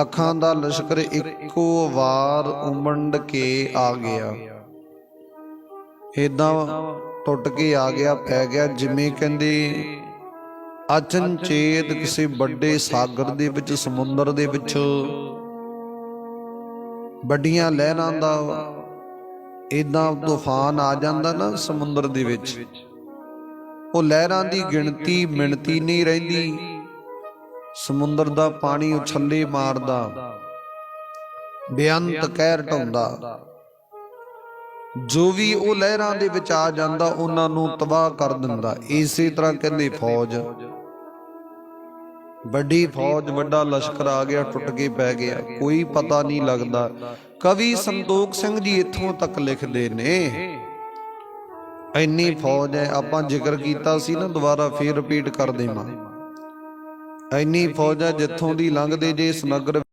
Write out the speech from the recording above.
ਅੱਖਾਂ ਦਾ ਲਸ਼ਕਰ ਇੱਕੋ ਵਾਰ ਉਮੰਡ ਕੇ ਆ ਗਿਆ। ਇਦਾਂ ਟੁੱਟ ਕੇ ਆ ਗਿਆ, ਪੈ ਗਿਆ, ਜਿਵੇਂ ਕਹਿੰਦੇ ਅਚਨਚੇਤ ਕਿਸੇ ਵੱਡੇ ਸਾਗਰ ਦੇ ਵਿੱਚ, ਸਮੁੰਦਰ ਦੇ ਵਿੱਚ ਵੱਡੀਆਂ ਲਹਿਰਾਂ ਦਾ ਇਦਾਂ ਤੂਫਾਨ ਆ ਜਾਂਦਾ ਨਾ ਸਮੁੰਦਰ ਦੇ ਵਿੱਚ। ਉਹ ਲਹਿਰਾਂ ਦੀ ਗਿਣਤੀ ਮਿਣਤੀ ਨਹੀਂ ਰਹਿੰਦੀ। ਸਮੁੰਦਰ ਦਾ ਪਾਣੀ ਉਛੱਲੇ ਮਾਰਦਾ। ਬੇਅੰਤ ਕਹਿਰ ਢਾਉਂਦਾ। ਜੋ ਵੀ ਉਹ ਲਹਿਰਾਂ ਦੇ ਵਿੱਚ ਆ ਜਾਂਦਾ ਉਹਨਾਂ ਨੂੰ ਤਬਾਹ ਕਰ ਦਿੰਦਾ। ਇਸੇ ਤਰ੍ਹਾਂ ਕਹਿੰਦੇ ਫੌਜ। ਵੱਡੀ ਫੌਜ ਵੱਡਾ ਲਸ਼ਕਰ ਆ ਗਿਆ ਟੁੱਟ ਕੇ ਪੈ ਗਿਆ। ਕੋਈ ਪਤਾ ਨਹੀਂ ਲੱਗਦਾ। ਕਵੀ ਸੰਤੋਖ ਸਿੰਘ ਜੀ ਇੱਥੋਂ ਤੱਕ ਲਿਖਦੇ ਨੇ ਇੰਨੀ ਫੌਜ ਹੈ ਆਪਾਂ ਜ਼ਿਕਰ ਕੀਤਾ ਸੀ ਨਾ ਦੁਬਾਰਾ ਫੇਰ ਰਿਪੀਟ ਕਰ ਦੇਵਾਂ। ਇੰਨੀ ਫੌਜ ਹੈ ਜਿੱਥੋਂ ਦੀ ਲੰਘਦੇ ਜੇ ਇਸ ਨਗਰ